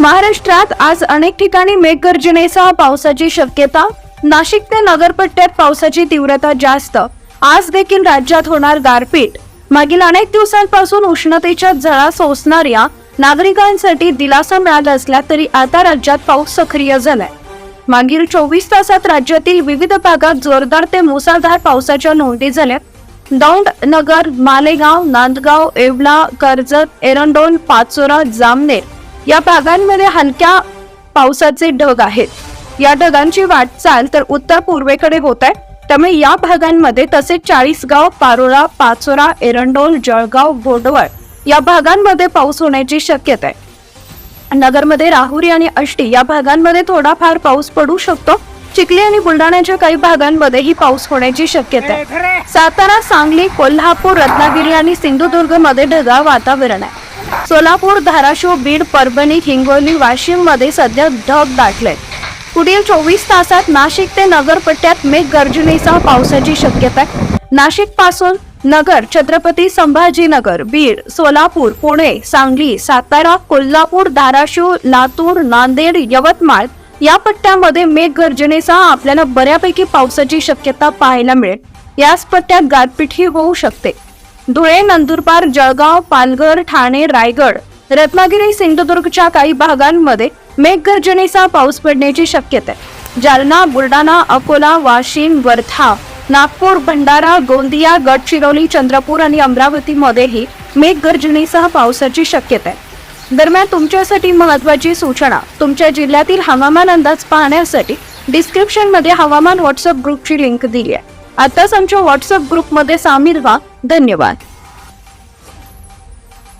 महाराष्ट्रात आज अनेक ठिकाणी मेघगर्जनेसह पावसाची शक्यता. नाशिक ते नगरपट्ट्यात पावसाची तीव्रता जास्त. आज देखील राज्यात होणार गारपीट. मागील अनेक दिवसांपासून उष्णतेच्या झळा सोसणाऱ्या नागरिकांसाठी दिलासा मिळाला असला तरी आता राज्यात पाऊस सक्रिय झालाय. मागील चोवीस तासात राज्यातील विविध भागात जोरदार ते मुसळधार पावसाच्या नोंदी झाल्या दौंड नगर मालेगाव नांदगाव येवला कर्जत एरंडोल पाचोरा जामनेर या भागांमध्ये हलक्या पावसाचे ढग आहेत. या ढगांची वाटचाल तर उत्तर पूर्वेकडे होत आहे. त्यामुळे या भागांमध्ये तसेच चाळीसगाव पारोळा पाचोरा एरंडोल जळगाव गोडवळ या भागांमध्ये पाऊस होण्याची शक्यता आहे. नगरमध्ये राहुरी आणि अष्टी या भागांमध्ये थोडाफार पाऊस पडू शकतो. चिखली आणि बुलढाण्याच्या काही भागांमध्येही पाऊस होण्याची शक्यता आहे. सातारा सांगली कोल्हापूर रत्नागिरी आणि सिंधुदुर्गमध्ये ढगाळ वातावरण आहे. सोलापूर धाराशिव बीड परभणी हिंगोली वाशिममध्ये सध्या ढग दाटले. पुढील चोवीस तासात नाशिक ते नगर पट्ट्यात मेघगर्जनेसह पावसाची शक्यता नाशिकपासून नगर छत्रपती संभाजीनगर बीड सोलापूर पुणे सांगली सातारा कोल्हापूर धाराशिव लातूर नांदेड यवतमाळ या पट्ट्यामध्ये मेघगर्जनेसह आपल्याला बऱ्यापैकी पावसाची शक्यता पाहायला मिळेल. याच पट्ट्यात गारपीटही होऊ शकते. धुळे नंदुरबार जळगाव पालघर ठाणे रायगड रत्नागिरी सिंधुदुर्गच्या काही भागांमध्ये मेघगर्जनेचा पाऊस पडण्याची शक्यता. आहे जालना बुलढाणा अकोला वाशिम वर्धा नागपूर भंडारा गोंदिया गडचिरोली चंद्रपूर आणि अमरावतीमध्येही मेघगर्जनेसह पावसाची शक्यता. आहे दरम्यान तुमच्यासाठी महत्वाची सूचना तुमच्या जिल्ह्यातील हवामान अंदाज पाहण्यासाठी डिस्क्रिप्शनमध्ये हवामान व्हॉट्सअप ग्रुपची लिंक दिली आहे. आताच आमच्या व्हॉट्सअप ग्रुपमध्ये सामील व्हा. धन्यवाद.